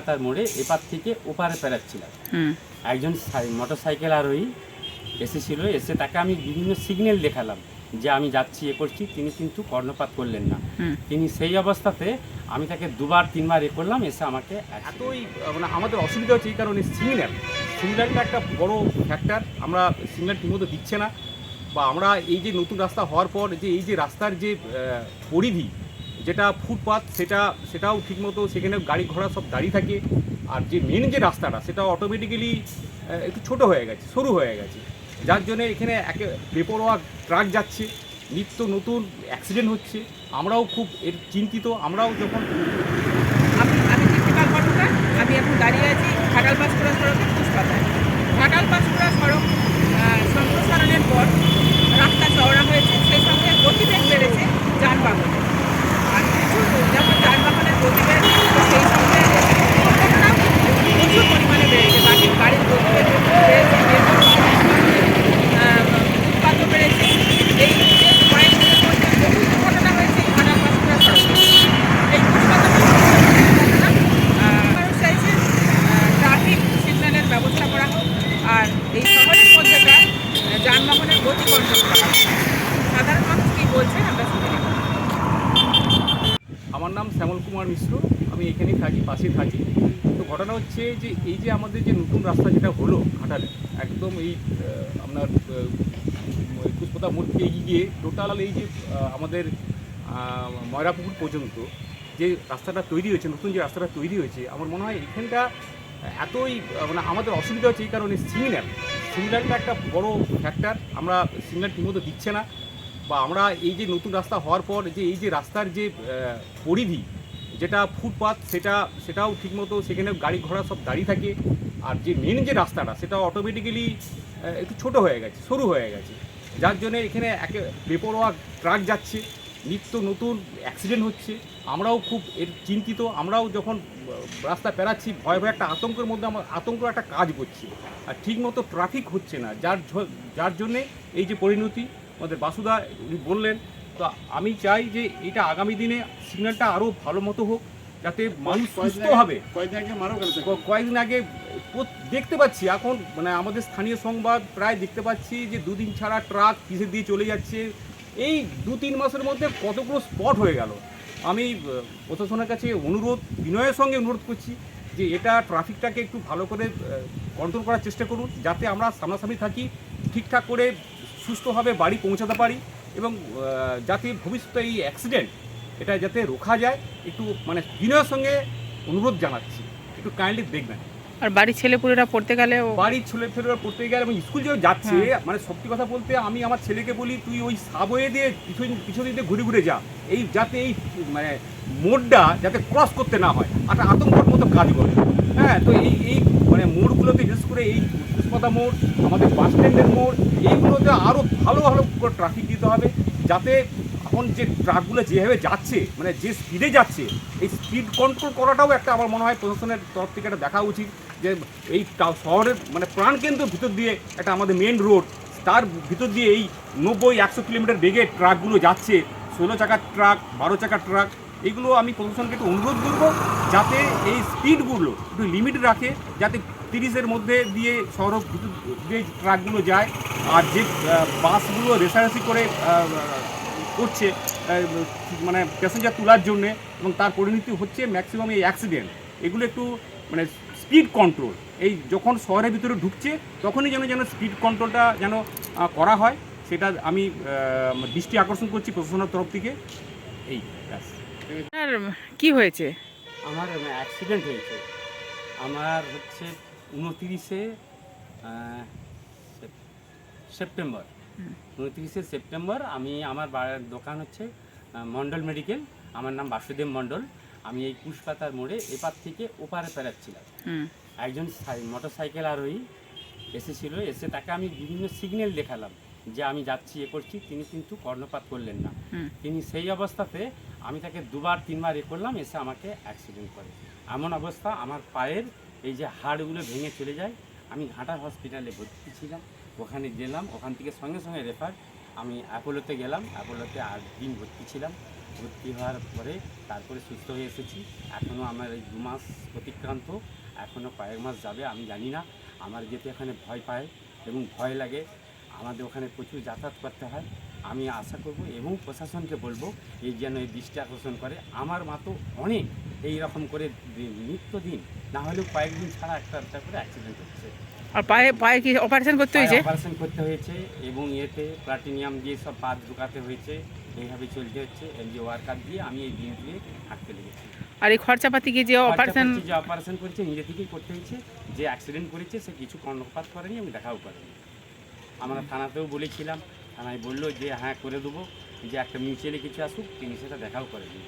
কুশপাতার মোড়ে এপার থেকে ওপারে পেরাচ্ছিলাম। একজন মোটর সাইকেল আরোহী এসেছিল এসে তাকে আমি বিভিন্ন সিগন্যাল দেখালাম যে আমি যাচ্ছি এ করছি তিনি কিন্তু কর্ণপাত করলেন না। তিনি সেই অবস্থাতে আমি তাকে দুবার তিনবার এ করলাম এসে আমাকে এতই মানে আমাদের অসুবিধা হচ্ছে এই কারণে সিগন্যাল সিগন্যালটা একটা বড় ফ্যাক্টর আমরা সিগন্যাল ঠিকমতো দিচ্ছে না। বা আমরা এই যে নতুন রাস্তা হওয়ার পর যে এই যে রাস্তার যে পরিধি যেটা ফুটপাথ সেটা, সেটাও ঠিকমতো সেখানে গাড়ি ঘোড়া সব দাঁড়িয়ে থাকে। আর যে মেন যে রাস্তাটা, সেটা অটোমেটিক্যালি একটু ছোট হয়ে গেছে, সরু হয়ে গেছে। যার জন্য এখানে একে বেপরোয়া ট্রাক যাচ্ছে, নিত্য নতুন অ্যাক্সিডেন্ট হচ্ছে। আমরাও খুব এর চিন্তিত, আমরাও যখন আমি এখন দাঁড়িয়ে আছি সড়কের পুষ্পাতায় ঘাটাল পাঁশকুড়া সড়ক আহ, সম্প্রসারণের পর রাস্তা চওড়া হয়েছে সেই সঙ্গে গতিবেগ বেড়েছে যানবাহনের আর প্রচুর যখন যানবাহনের গতিবেগ সেই সঙ্গে দুর্ঘটনাও প্রচুর পরিমাণে বেড়েছে বাকি গাড়ির গতিবেগ বেড়েছে এর মধ্যে, আহ, উৎপাদও বেড়েছে এই যে কয়েকদিনের মধ্যে বহু দুর্ঘটনা হয়েছে এই ঘাটাল পাঁশকুড়া সড়কে এই মানুষ চাইছে ট্রাফিক সিগন্যালের ব্যবস্থা করা হোক আর এই শহরের মধ্যেকার আহ, যানবাহনের গতি কন্ট্রোল করা হোক আমরা নাম শ্যামল কুমার মিশ্র, আমি এখানেই থাকি পাশে থাকি। তো ঘটনা হচ্ছে যে, এই যে আমাদের যে নতুন রাস্তা যেটা হলো ঘাটালে, একদম এই আপনার কুচপতা মোড় থেকে এগিয়ে টোটাল এই যে আমাদের ময়রাপুকুর পর্যন্ত যে রাস্তাটা তৈরি হয়েছে, নতুন যে রাস্তাটা তৈরি হয়েছে, আমার মনে হয় এখানটা এতই মানে আমাদের অসুবিধা হচ্ছে এই কারণে সিগন্যাল। সিগন্যালটা একটা বড় ফ্যাক্টর আমরা সিগন্যাল ঠিকমতো দিচ্ছে না। বা আমরা এই যে নতুন রাস্তা হওয়ার পর যে এই যে রাস্তার যে পরিধি, যেটা ফুটপাথ সেটা, সেটাও ঠিকমতো সেখানে গাড়ি ঘোড়া সব দাঁড়িয়ে থাকে। আর যে মেন যে রাস্তাটা, সেটা অটোমেটিক্যালি একটু ছোট হয়ে গেছে, সরু হয়ে গেছে। যার জন্য এখানে একে বেপরোয়া ট্রাক যাচ্ছে। নিত্য নতুন অ্যাক্সিডেন্ট হচ্ছে। আমরাও খুব এর চিন্তিত আমরাও যখন রাস্তা পেরাচ্ছি ভয় ভয় একটা আতঙ্কের মধ্যে আমার আতঙ্ক একটা কাজ করছে। আর ঠিকমতো ট্রাফিক হচ্ছে না যার যার জন্যে এই যে পরিণতি আমাদের বাসুদা উনি বললেন তো আমি চাই যে এটা আগামী দিনে সিগন্যালটা আরও ভালো মতো হোক যাতে মানুষ সুস্থ হবে। কয়েকদিন আগে দেখতে পাচ্ছি এখন মানে আমাদের স্থানীয় সংবাদ প্রায় দেখতে পাচ্ছি যে দুদিন ছাড়া ট্রাক পিছে দিয়ে চলে যাচ্ছে এই দু তিন মাসের মধ্যে কতগুলো স্পট হয়ে গেল। আমি প্রশাসনের কাছে অনুরোধ, বিনয়ের সঙ্গে অনুরোধ করছি যে এটা ট্রাফিকটাকে একটু ভালো করে কন্ট্রোল করার চেষ্টা করুন, যাতে আমরা সামনাসামনি থাকি, ঠিকঠাক করে সুস্থভাবে বাড়ি পৌঁছাতে পারি এবং যাতে ভবিষ্যতে এই অ্যাক্সিডেন্ট এটা যাতে রোখা যায়। একটু মানে বিনয়ের সঙ্গে অনুরোধ জানাচ্ছি। একটু কাইন্ডলি দেখবেন। আর বাড়ির ছেলেপুলেরা পড়তে গেলেও বাড়ির ছেলে ফেলেরা পড়তে গেলে এবং স্কুল যে যাচ্ছে হ্যাঁ। মানে সত্যি কথা বলতে আমি আমার ছেলেকে বলি তুই ওই সাবওয়ে দিয়ে পিছন পিছন দিয়ে ঘুরে ঘুরে যা। এই যাতে এই মানে মোড়টা যাতে ক্রস করতে না হয়। একটা আতঙ্কর মতো কাজ করে হ্যাঁ তো এই এই মানে মোড়গুলোতে বিশেষ করে এই পুষ্পতা মোড় আমাদের বাস স্ট্যান্ডের মোড় এইগুলোতে আরও ভালো ভালো করে ট্রাফিক দিতে হবে যাতে এখন যে ট্রাকগুলো যেভাবে যাচ্ছে মানে যে স্পিডে যাচ্ছে, এই স্পিড কন্ট্রোল করাটাও একটা আমার মনে হয় প্রশাসনের তরফ থেকে একটা দেখা উচিত যে এই শহরের মানে প্রাণকেন্দ্র ভিতর দিয়ে একটা আমাদের মেন রোড তার ভিতর দিয়ে এই নব্বই, একশো কিলোমিটার বেগে ট্রাকগুলো যাচ্ছে, ষোলো চাকার ট্রাক, বারো চাকার ট্রাক এইগুলো আমি প্রশাসনকে একটু অনুরোধ করব যাতে এই স্পিডগুলো একটু লিমিট রাখে, যাতে তিরিশের মধ্যে দিয়ে শহর ভিতর দিয়ে ট্রাকগুলো যায়, আর যে বাসগুলো রেসারেসি করে করছে মানে প্যাসেঞ্জার তোলার জন্যে এবং তার পরিণতি হচ্ছে ম্যাক্সিমাম এই অ্যাক্সিডেন্ট এগুলো একটু মানে স্পিড কন্ট্রোল এই যখন শহরের ভিতরে ঢুকছে তখনই যেন যেন স্পিড কন্ট্রোলটা যেন করা হয় সেটা আমি দৃষ্টি আকর্ষণ করছি প্রশাসনের তরফ থেকে। এই আর কি হয়েছে? আমার অ্যাক্সিডেন্ট হয়েছে। আমার হচ্ছে উনতিরিশে সেপ্টেম্বর। উনতিরিশে সেপ্টেম্বর আমি আমার দোকান হচ্ছে আহ, মণ্ডল মেডিকেল। আমার নাম বাসুদেব মন্ডল। আমি এই কুশপাতার মোড়ে এপার থেকে ওপারে পেরাচ্ছিলাম। একজন মোটর সাইকেল আরোহী এসেছিল। এসে তাকে আমি বিভিন্ন সিগন্যাল দেখালাম যে আমি যাচ্ছি এ করছি। তিনি কিন্তু কর্ণপাত করলেন না। তিনি সেই অবস্থাতে আমি তাকে দুবার তিনবার এ করলাম। এসে আমাকে অ্যাক্সিডেন্ট করে। এমন অবস্থা আমার পায়ের এই যে হাড়গুলো ভেঙে চলে যায় আমি ঘাটা হসপিটালে ভর্তি ছিলাম, ওখানে গেলাম, ওখান থেকে সঙ্গে সঙ্গে রেফার আমি অ্যাপোলোতে গেলাম অ্যাপোলোতে আট দিন ভর্তি ছিলাম। ভর্তি হওয়ার পরে তারপরে সুস্থ হয়ে এসেছি। এখনও আমার এই দু মাস অতিক্রান্ত এখনও কয়েক মাস যাবে, আমি জানি না। আমার যেতে এখানে ভয় পায় এবং ভয় লাগে। আমাদের ওখানে প্রচুর যাতায়াত করতে হয়। আমি আশা করব এবং প্রশাসনকে বলব এই যেন এই দৃষ্টি আকর্ষণ করে। আমার মা তো অনেক এই রকম করে দি- নিত্যদিন না হলেও কয়েকদিন ছাড়া একটা একটা করে অ্যাক্সিডেন্ট হচ্ছে। আর পায়ে পায়ে কি অপারেশন করতে হয়েছে? অপারেশন করতে হয়েছে এবং এতে প্লাটিনিয়াম দিয়ে সব পাত ঢুকাতে হয়েছে। এইভাবে চলতে হচ্ছে এনজিও ওয়ার্কার দিয়ে আমি এই দিন দিয়ে থাকতে লেগেছি। আর এই খরচাপাতি কি যে অপারেশন যে অপারেশন করেছে নিজে থেকেই করতে হয়েছে। যে অ্যাক্সিডেন্ট করেছে সে কিছু কর্ণপাত করেনি এবং দেখাও করেনি। আমরা থানাতেও বলেছিলাম থানায় বলল যে হ্যাঁ করে দেবো। যে একটা মিউচুয়ালি কিছু আসুক, তিনি সেটা দেখাও করেনি